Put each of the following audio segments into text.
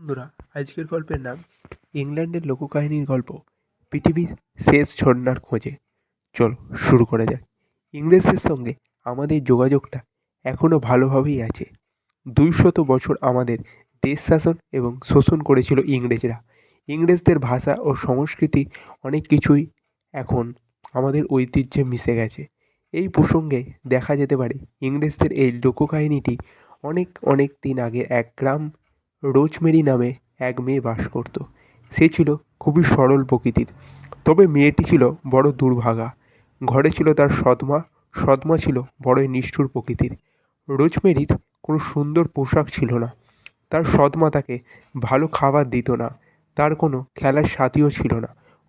বন্ধুরা, আজকের গল্পের নাম ইংল্যান্ডের লোককাহিনীর গল্প, পৃথিবীর শেষ ঝর্ণার খোঁজে। চলো, শুরু করা যাক। ইংরেজদের সঙ্গে আমাদের যোগাযোগটা এখনও ভালোভাবেই আছে। দুইশত বছর আমাদের দেশ শাসন এবং শোষণ করেছিল ইংরেজরা। ইংরেজদের ভাষা ও সংস্কৃতি অনেক কিছুই এখন আমাদের ঐতিহ্যে মিশে গেছে। এই প্রসঙ্গে দেখা যেতে পারে, ইংরেজদের এই লোককাহিনীটি অনেক অনেক দিন আগে এক গ্রাম রোজমেরি নামে এক মেয়ে বাস করত। সে ছিল খুবই সরল প্রকৃতির। তবে মেয়েটি ছিল বড় দুর্ভাগা। ঘরে ছিল তার সৎমা। সৎমা ছিল বড়ই নিষ্ঠুর প্রকৃতির। রোজমেরির কোনো সুন্দর পোশাক ছিল না। তার সৎমা তাকে ভালো খাবার দিত না। তার কোনো খেলার সাথীও ছিল না।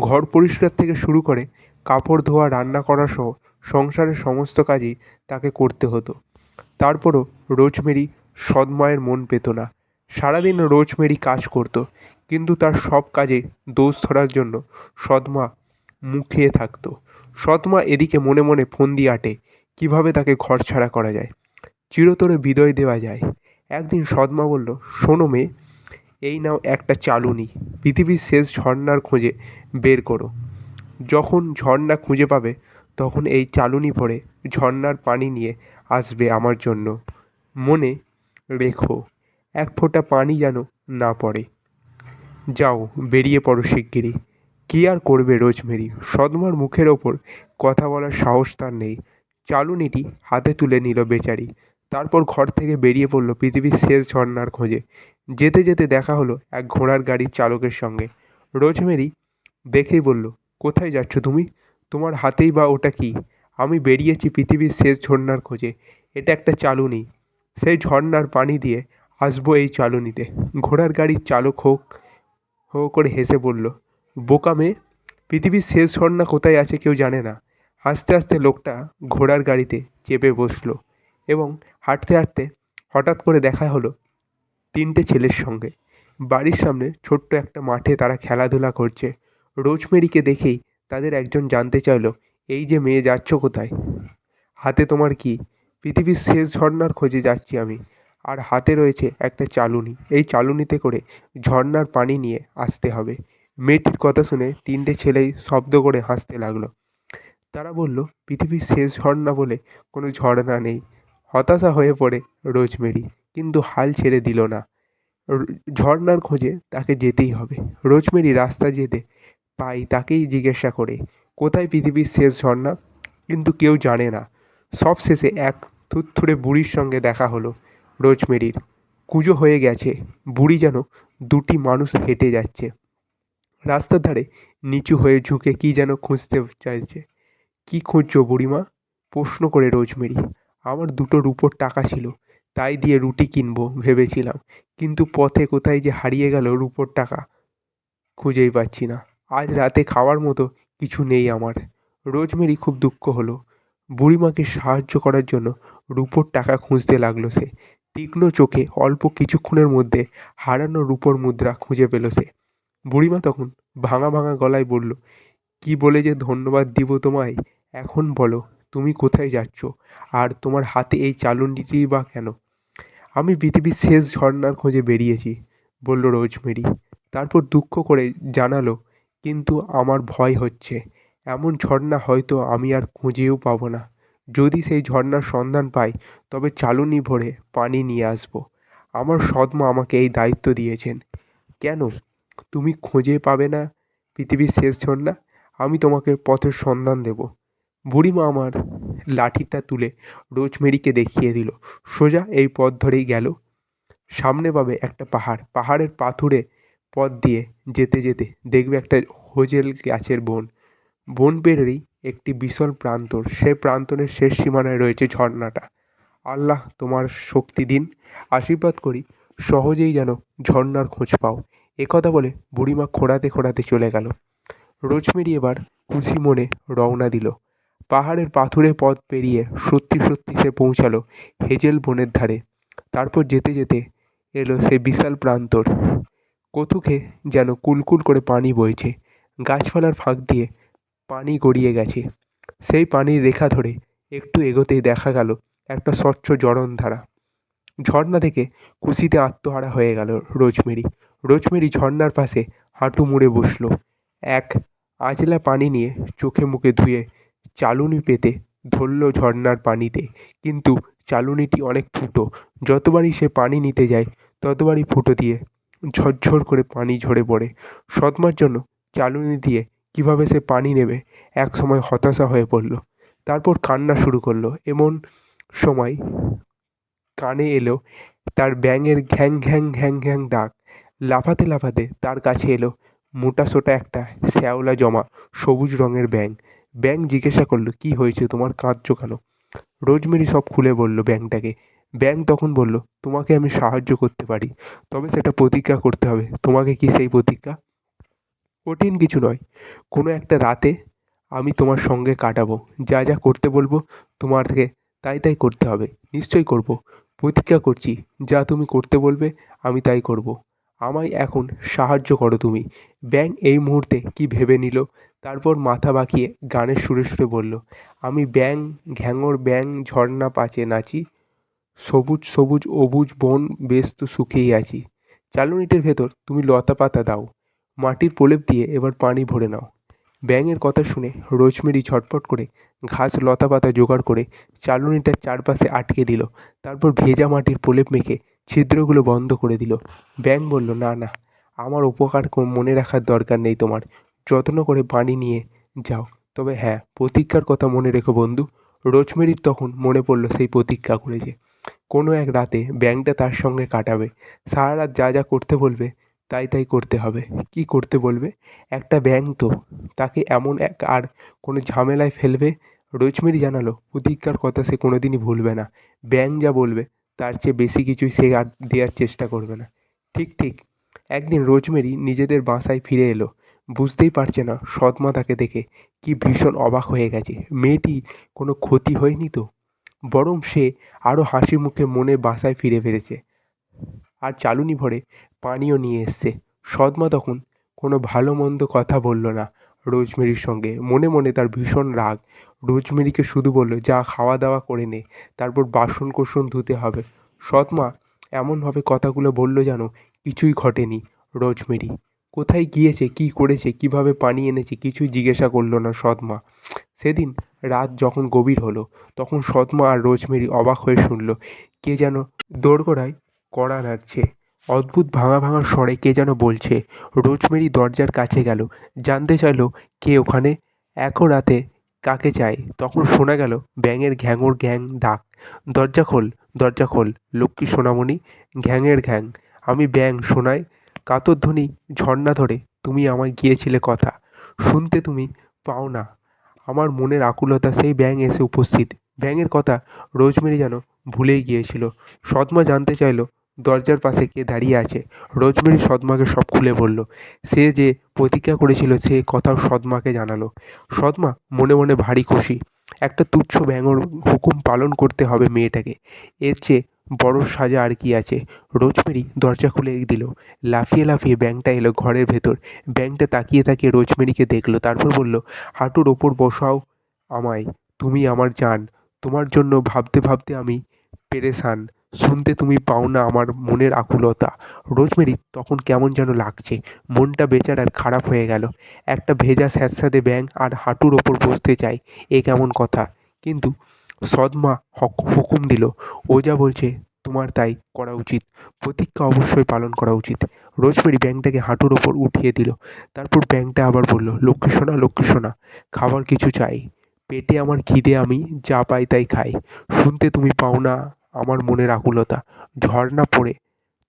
ঘর পরিষ্কার থেকে শুরু করে কাপড় ধোয়া, রান্না করা সহ সংসারের সমস্ত কাজই তাকে করতে হতো। তারপরও রোজমেরি সৎমায়ের মন পেত না। সারাদিন রোজমেরি কাজ করত, কিন্তু তার সব কাজে দোষ ধরার জন্য সৎমা মুখিয়ে থাকতো। সৎমা এদিকে মনে মনে ফন্দি আটে, কীভাবে তাকে ঘর ছাড়া করা যায়? চিরতরে বিদয় দেওয়া যায়। একদিন সৎমা বলল, শোনো মেয়ে, এই নাও একটা চালুনি, পৃথিবীর শেষ ঝর্ণার খোঁজে বের করো। যখন ঝর্ণা খুঁজে পাবে, তখন এই চালুনি ভরে ঝর্ণার পানি নিয়ে আসবে আমার জন্য। মনে রেখো। এক ফোঁটা পানি যেন না পড়ে। যাও, বেরিয়ে পড়ো শিগগিরই। কী আর করবে রোজমেরি? সদমার মুখের ওপর কথা বলার সাহস তার নেই। চালুনিটি হাতে তুলে নিল বেচারি। তারপর ঘর থেকে বেরিয়ে পড়ল পৃথিবীর শেষ ঝর্ণার খোঁজে। যেতে যেতে দেখা হলো এক ঘোড়ার গাড়ির চালকের সঙ্গে। রোজমেরি দেখেই বলল, কোথায় যাচ্ছ তুমি? তোমার হাতেই বা ওটা কি? আমি বেরিয়েছি পৃথিবীর শেষ ঝর্ণার খোঁজে। এটা একটা চালুনি। সেই ঝর্ণার পানি দিয়ে আসব এই চালুনিতে। ঘোড়ার গাড়ির চালক হোক, হো করে হেসে বলল, বোকা মেয়ে, পৃথিবীর শেষ ঝর্ণা কোথায় আছে কেউ জানে না। আস্তে আস্তে লোকটা ঘোড়ার গাড়িতে চেপে বসল এবং হাঁটতে হাঁটতে হঠাৎ করে দেখা হলো তিনটে ছেলের সঙ্গে। বাড়ির সামনে ছোট্ট একটা মাঠে তারা খেলাধুলা করছে। রোজমেরিকে দেখেই তাদের একজন জানতে চাইলো, এই যে মেয়ে যাচ্ছ কোথায়? হাতে তোমার কি? পৃথিবীর শেষ ঝর্ণার খোঁজে যাচ্ছি আমি। আর হাতে রয়েছে একটা চালুনি। এই চালুনিতে করে ঝর্ণার পানি নিয়ে আসতে হবে। মেয়েটির কথা শুনে তিনটে ছেলেই শব্দ করে হাসতে লাগল। তারা বলল, পৃথিবীর শেষ ঝর্ণা বলে কোনো ঝর্ণা নেই। হতাশা হয়ে পড়ে রোজমেরি, কিন্তু হাল ছেড়ে দিল না। ঝর্ণার খোঁজে তাকে যেতেই হবে। রোজমেরি রাস্তা যেতে পাই তাকেই জিজ্ঞাসা করে, কোথায় পৃথিবীর শেষ ঝর্ণা? কিন্তু কেউ জানে না। সব শেষে এক থুরথুরে বুড়ির সঙ্গে দেখা হলো। রোজমেরির কুজো হয়ে গেছে, বুড়ি যেন দুটি মানুষ হেঁটে যাচ্ছে। রাস্তার ধারে নিচু হয়ে ঝুঁকে কি যেন খুঁজতে চাইছে। কি খুঁজছো বুড়িমা? প্রশ্ন করে রোজমেরি। আমার দুটো রুপোর টাকা ছিল, তাই দিয়ে রুটি কিনবো ভেবেছিলাম, কিন্তু পথে কোথায় যে হারিয়ে গেল রুপোর টাকা খুঁজেই পাচ্ছি না। আজ রাতে খাওয়ার মতো কিছু নেই আমার। রোজমেরি খুব দুঃখ হলো। বুড়িমাকে সাহায্য করার জন্য রুপোর টাকা খুঁজতে লাগল সে। তীক্ষ্ণ চোখে অল্প কিছুক্ষণের মধ্যে হারানো রুপোর মুদ্রা খুঁজে পেল সে। বুড়িমা তখন ভাঙা ভাঙা গলায় বলল, কি বলে যে ধন্যবাদ দিব তোমায়? এখন বলো, তুমি কোথায় যাচ্ছ? আর তোমার হাতে এই চালুনিটি বা কেন? আমি পৃথিবীর শেষ ঝর্ণার খোঁজে বেরিয়েছি, বলল রোজমেরি। তারপর দুঃখ করে জানালো, কিন্তু আমার ভয় হচ্ছে। এমন ঝর্ণা হয়তো আমি আর খুঁজেও পাবো না। যদি সেই ঝর্ণার সন্ধান পাই, তবে চালুনি ভরে পানি নিয়ে আসব। আমার সৎমা আমাকে এই দায়িত্ব দিয়েছেন। কেন? তুমি খুঁজে পাবে না পৃথিবীর শেষ ঝর্ণা? আমি তোমাকে পথের সন্ধান দেব। বুড়িমা আমার লাঠিটা তুলে রোজমেরিকে দেখিয়ে দিল। সোজা এই পথ ধরেই গেল। সামনে পাবে একটা পাহাড়। পাহাড়ের পাথুরে পথ দিয়ে যেতে যেতে দেখবে একটা হোজেল গাছের বন। বন পেরিয়েই একটি বিশাল প্রান্তর। সেই প্রান্তরের শেষ সীমানায় রয়েছে ঝর্ণাটা। আল্লাহ তোমার শক্তি দিন। আশীর্বাদ করি, সহজেই যেন ঝর্ণার খোঁজ পাও। একথা বলে বুড়িমা খোঁড়াতে খোঁড়াতে চলে গেল। রোজমেরি এবার খুশি মনে রওনা দিল। পাহাড়ের পাথুরে পথ পেরিয়ে সত্যি সত্যি সে পৌঁছালো হেজেল বনের ধারে। তারপর যেতে যেতে এলো সে বিশাল প্রান্তর। কতুকে যেন কুলকুল করে পানি বইছে। গাছপালার ফাঁক দিয়ে পানি গড়িয়ে গেছে। সেই পানির রেখা ধরে একটু এগোতেই দেখা গেল একটা স্বচ্ছ জরনধারা ঝর্ণা থেকে খুশিতে আত্মহারা হয়ে গেল রোজমেরি। রোজমেরি ঝর্ণার পাশে হাঁটু মুড়ে বসল। এক আঁচলা পানি নিয়ে চোখে মুখে ধুয়ে চালুনি পেতে ধরল ঝর্ণার পানিতে। কিন্তু চালুনিটি অনেক ফুটো। যতবারই সে পানি নিতে যায়, ততবারই ফুটো দিয়ে ঝরঝর করে পানি ঝরে পড়ে। সৎমার জন্য চালুনি দিয়ে কীভাবে সে পানি নেবে? এক সময় হতাশা হয়ে পড়ল। তারপর কান্না শুরু করল। এমন সময় কানে এলো তার ব্যাঙের ঘ্যাং ঘ্যাং ঘ্যাং ঘ্যাং ডাক। লাফাতে লাফাতে তার কাছে এলো মোটাসোটা একটা শ্যাওলা জমা, সবুজ রঙের ব্যাঙ। ব্যাঙ জিজ্ঞাসা করল, কি হয়েছে? তোমার কাঁদছো কেন? রোজমেরি সব খুলে বলল ব্যাঙটাকে। ব্যাঙ তখন বলল, তোমাকে আমি সাহায্য করতে পারি, তবে সেটা প্রতিজ্ঞা করতে হবে। তোমাকে কি সেই প্রতিজ্ঞা? কঠিন কিছু নয়। কোনো একটা রাতে আমি তোমার সঙ্গে কাটাবো। যা যা করতে বলব তোমাকে তাই তাই করতে হবে। নিশ্চয়ই করব। প্রতিজ্ঞা করছি, যা তুমি করতে বলবে আমি তাই করব। আমায় এখন সাহায্য করো তুমি। ব্যাঙ এই মুহূর্তে কি ভেবে নিল? তারপর মাথা বাঁকিয়ে গানের সুরে সুরে বলল, আমি ব্যাঙ ঘ্যাঙর ব্যাঙ ঝর্ণা পাচে নাচি। সবুজ সবুজ, অবুজ, বন, বেশ তো সুখেই আছি। চালুনিটির ভেতর তুমি লতা পাতা দাও। মাটির প্রলেপ দিয়ে এবার পানি ভরে নাও। ব্যাঙের কথা শুনে রোজমেরি ঝটপট করে ঘাস লতা পাতা জোগাড় করে চালুনিটার চারপাশে আটকে দিল। তারপর ভেজা মাটির প্রলেপ মেখে ছিদ্রগুলো বন্ধ করে দিল। ব্যাঙ বলল, না না, আমার উপকার মনে রাখার দরকার নেই তোমার। যত্ন করে পানি নিয়ে যাও। তবে হ্যাঁ প্রতিজ্ঞার কথা মনে রেখো বন্ধু। রোজমেরির তখন মনে পড়ল সেই প্রতিজ্ঞা করেছে। কোনো এক রাতে ব্যাঙটা তার সঙ্গে কাটাবে। সারা রাত যা যা করতে বলবে তাই তাই করতে হবে। কি করতে বলবে? একটা ব্যাঙ তো, তাকে এমন এক আর কোনো ঝামেলায় ফেলবে? রোজমেরি জানালো প্রতিজ্ঞার কথা সে কোনো দিনই ভুলবে না। ব্যাঙ যা বলবে, তার চেয়ে বেশি কিছুই সে আর দেওয়ার চেষ্টা করবে না। ঠিক ঠিক। একদিন রোজমেরি নিজেদের বাসায় ফিরে এলো। বুঝতেই পারছে না সৎমা তাকে দেখে কি ভীষণ অবাক হয়ে গেছে। মেয়েটি কোনো ক্ষতি হয়নি তো? বরং সে আরও হাসি মুখে মনে বাসায় ফিরে ফিরেছে। আর চালুনি ভরে পানিও নিয়ে এসছে। সৎমা তখন কোনো ভালো মন্দ কথা বলল না রোজমেরির সঙ্গে। মনে মনে তার ভীষণ রাগ। রোজমেরিকে শুধু বলল, যা খাওয়া দাওয়া করে নে, তারপর বাসন কোসন ধুতে হবে। সৎমা এমনভাবে কথাগুলো বলল যেন কিছুই ঘটেনি রোজমেরি। কোথায় গিয়েছে, কি করেছে, কীভাবে পানি এনেছে কিছুই জিজ্ঞাসা করল না সৎমা সেদিন রাত যখন গভীর হলো, তখন সৎমা আর রোজমেরি অবাক হয়ে শুনল, কে যেন দোরগোড়ায় কড়া নাড়ছে। অদ্ভুত ভাঙা ভাঙা স্বরে কে যেন বলছে, রোজমেরি দরজার কাছে গেল। জানতে চাইলো কে ওখানে? একও রাতে কাকে চায়? তখন শোনা গেল ব্যাঙের ঘ্যাঙর ঘ্যাং ডাক। দরজা খোল দরজা খোল, লক্ষ্মী সোনামণি, ঘ্যাঙের ঘ্যাং। আমি ব্যাঙ শোনায় কাতর ধ্বনি ঝর্ণা ধরে, তুমি আমায় গিয়েছিলে কথা। শুনতে তুমি পাও না। আমার মনের আকুলতা সেই ব্যাঙ এসে উপস্থিত। ব্যাঙের কথা রোজমেরি যেন ভুলেই গিয়েছিল। সৎমা জানতে চাইলো দরজার পাশে কে দাঁড়িয়ে আছে। রোজমেরি সদমাকে সব খুলে বলল, সে যে প্রতিজ্ঞা করেছিল, সে কথাও সদমাকে জানালো। সদমা মনে মনে ভারী খুশি। একটা তুচ্ছ ব্যাঙর হুকুম পালন করতে হবে মেয়েটাকে। এর চেয়ে বড় সাজা আর কি আছে? রোজমেরি দরজা খুলে দিল। লাফিয়ে লাফিয়ে ব্যাংটা এলো ঘরের ভেতর। ব্যাংটা তাকিয়ে তাকিয়ে রোজমেরিকে দেখল, তারপর বলল, হাঁটুর ওপর বসাও আমায়। তুমি আমার জান। তোমার জন্য ভাবতে ভাবতে আমি পেরেশান। শুনতে তুমি পাও না আমার মনের আকুলতা। রোজমেরি, তখন কেমন যেন লাগছে। মনটা বেচারার খারাপ হয়ে গেল। একটা ভেজা স্যাঁতস্যাঁতে ব্যাঙ আর হাঁটুর ওপর বসতে চায় এ কেমন কথা। কিন্তু সদমা হক, হুকুম দিল যা বলছে তোমার তাই করা উচিত। প্রতিজ্ঞা অবশ্যই পালন করা উচিত। রোজমেরি ব্যাঙটাকে হাঁটুর ওপর উঠিয়ে দিল। তারপর ব্যাঙটা আবার বলল, লক্ষ্মী সোনা লক্ষ্মী সোনা, খাবার কিছু চাই। পেটে আমার খিদে, আমি যা পাই তাই খাই। শুনতে তুমি পাও না আমার মনের আকুলতা। ঝর্ণা পড়ে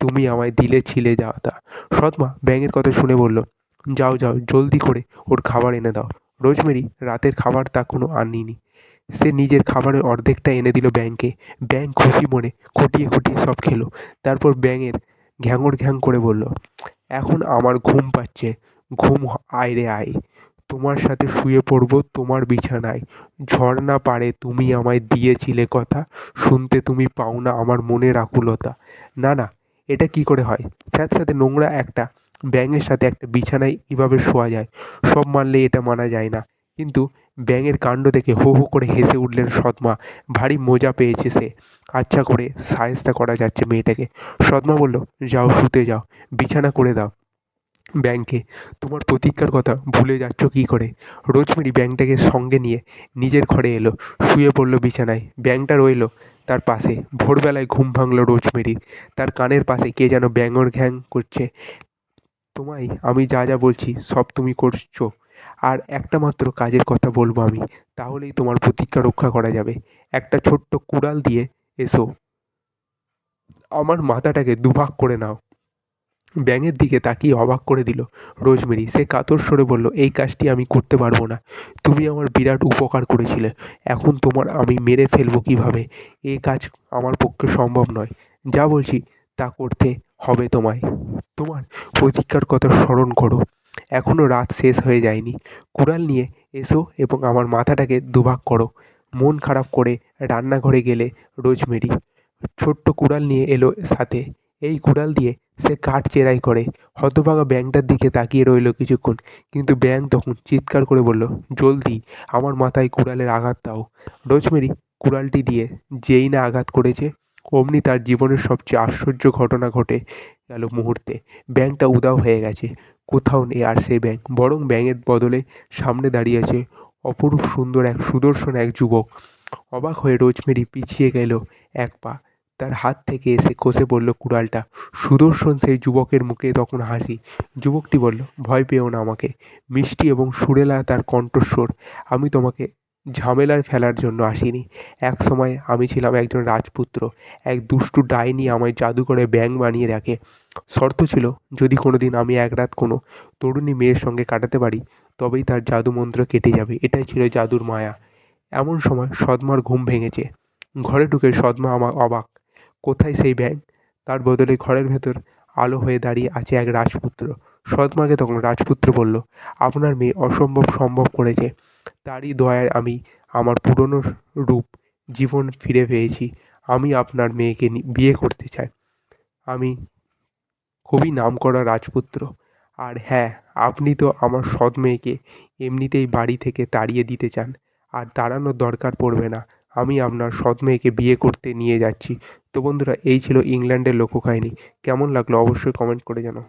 তুমি আমায় দিলে ছিলে যাওয়াটা সৎমা ব্যাঙের কথা শুনে বলল, যাও যাও, জলদি করে ওর খাবার এনে দাও। রোজমেরি রাতের খাবার তা কোনো আনিনি সে নিজের খাবারের অর্ধেকটা এনে দিল ব্যাঙকে। ব্যাঙ খুশি মনে খুঁটিয়ে খুঁটিয়ে সব খেলো। তারপর ব্যাঙের ঘ্যাঙর ঘ্যাং করে বলল, এখন আমার ঘুম পাচ্ছে। ঘুম আয় রে আয়। তোমার সাথে শুয়ে পড়ব, তোমার বিছানায়। ঝর্ণা পারে, তুমি আমায় দিয়েছিলে কথা, শুনতে তুমি পাও না আমার মনের আকুলতা। না না, এটা কি করে হয়? স্যাঁত সাথে নোংরা একটা, ব্যাঙের সাথে একটা বিছানায় কীভাবে শোয়া যায়। সব মানলে এটা মানা যায় না। কিন্তু ব্যাঙের কাণ্ড দেখে হো হো করে হেসে উঠলেন সৎমা। ভারী মজা পেয়েছে সে। আচ্ছা করে সায়স্তা করা যাচ্ছে মেয়েটাকে। সৎমা বলল, যাও, শুতে যাও। বিছানা করে দাও। ব্যাংকে। তোমার প্রতিজ্ঞার কথা ভুলে যাচ্ছ কী করে? রোজমেরি ব্যাংকটাকে সঙ্গে নিয়ে নিজের ঘরে এলো, শুয়ে পড়ল বিছানায়। ব্যাংকটা রইল তার পাশে। ভোরবেলায় ঘুম ভাঙলো রোজমেরির তার কানের পাশে কে যেন ব্যাঙর ঘ্যাং করছে। তোমায় আমি যা যা বলছি সব তুমি করছ। আর একটা মাত্র কাজের কথা বলব আমি। তাহলেই তোমার প্রতিজ্ঞা রক্ষা করা যাবে। একটা ছোট্ট কুড়াল দিয়ে এসো। আমার মাথাটাকে দুভাগ করে নাও। ব্যাঙের দিকে তাকিয়ে অবাক করে দিল। রোজমেরি, সে কাতর স্বরে বলল, এই কাজটি আমি করতে পারব না। তুমি আমার বিরাট উপকার করেছিলে। এখন তোমার আমি মেরে ফেলব কীভাবে? এ কাজ আমার পক্ষে সম্ভব নয়। যা বলছি তা করতে হবে তোমায়। তোমার প্রতিজ্ঞার কথা স্মরণ করো। এখনও রাত শেষ হয়ে যায়নি। কুড়াল নিয়ে এসো এবং আমার মাথাটাকে দুভাগ করো। মন খারাপ করে রান্নাঘরে গেলে রোজমেরি। ছোট্ট কুড়াল নিয়ে এলো সাথে। এই কুড়াল দিয়ে সে কাঠ চেরাই করে। হতভাগা ব্যাঙটার দিকে তাকিয়ে রইল কিছুক্ষণ, কিন্তু ব্যাঙ তখন চিৎকার করে বলল, জলদি, আমার মাথায় কুড়ালের আঘাত দাও। রোজমেরি কুড়ালটি দিয়ে যেই না আঘাত করেছে, অমনি তার জীবনের সবচেয়ে আশ্চর্য ঘটনা ঘটে গেল মুহূর্তে। ব্যাঙটা উদাও হয়ে গেছে। কোথাও নেই আর সেই ব্যাঙ বরং ব্যাঙের বদলে সামনে দাঁড়িয়ে আছে অপরূপ সুন্দর এক সুদর্শন এক যুবক। অবাক হয়ে রোজমেরি পিছিয়ে গেল এক পা। তার হাত থেকে এসে খসে পড়ল কুড়ালটা, সুদর্শন সেই যুবকের মুখে তখন হাসি। যুবকটি বলল, ভয় পেও না আমাকে। মিষ্টি এবং সুরেলা তার কণ্ঠস্বর। আমি তোমাকে ঝামেলায় ফেলার জন্য আসিনি। এক সময় আমি ছিলাম একজন রাজপুত্র। এক দুষ্টু ডাইনি আমায় জাদু করে ব্যাঙ বানিয়ে রাখে। শর্ত ছিল, যদি কোনো দিন আমি এক রাত কোনো তরুণী মেয়ের সঙ্গে কাটাতে পারি, তবেই তার জাদু মন্ত্র কেটে যাবে। এটাই ছিল জাদুর মায়া। এমন সময় সদমার ঘুম ভেঙেছে। ঘরে ঢুকে সদমা আমার অবাক। কোথায় সেই ব্যাঙ তার বদলে ঘরের ভেতর আলো হয়ে দাঁড়িয়ে আছে এক রাজপুত্র। সৎমাকে তখন রাজপুত্র বলল, আপনার মেয়ে অসম্ভব সম্ভব করেছে। তারই দয়ায় আমি আমার পুরনো রূপ জীবন ফিরে পেয়েছি। আমি আপনার মেয়েকে বিয়ে করতে চাই। আমি খুবই নামকরা রাজপুত্র। আর হ্যাঁ আপনি তো আমার সৎ মেয়েকে এমনিতেই বাড়ি থেকে তাড়িয়ে দিতে চান। আর তাড়ানোর দরকার পড়বে না। আমি আপনার সৎ মেয়েকে বিয়ে করতে নিয়ে যাচ্ছি। তো বন্ধুরা, এই ছিল ইংল্যান্ডের লোককাহিনী। কেমন লাগল অবশ্যই কমেন্ট করে জানাও।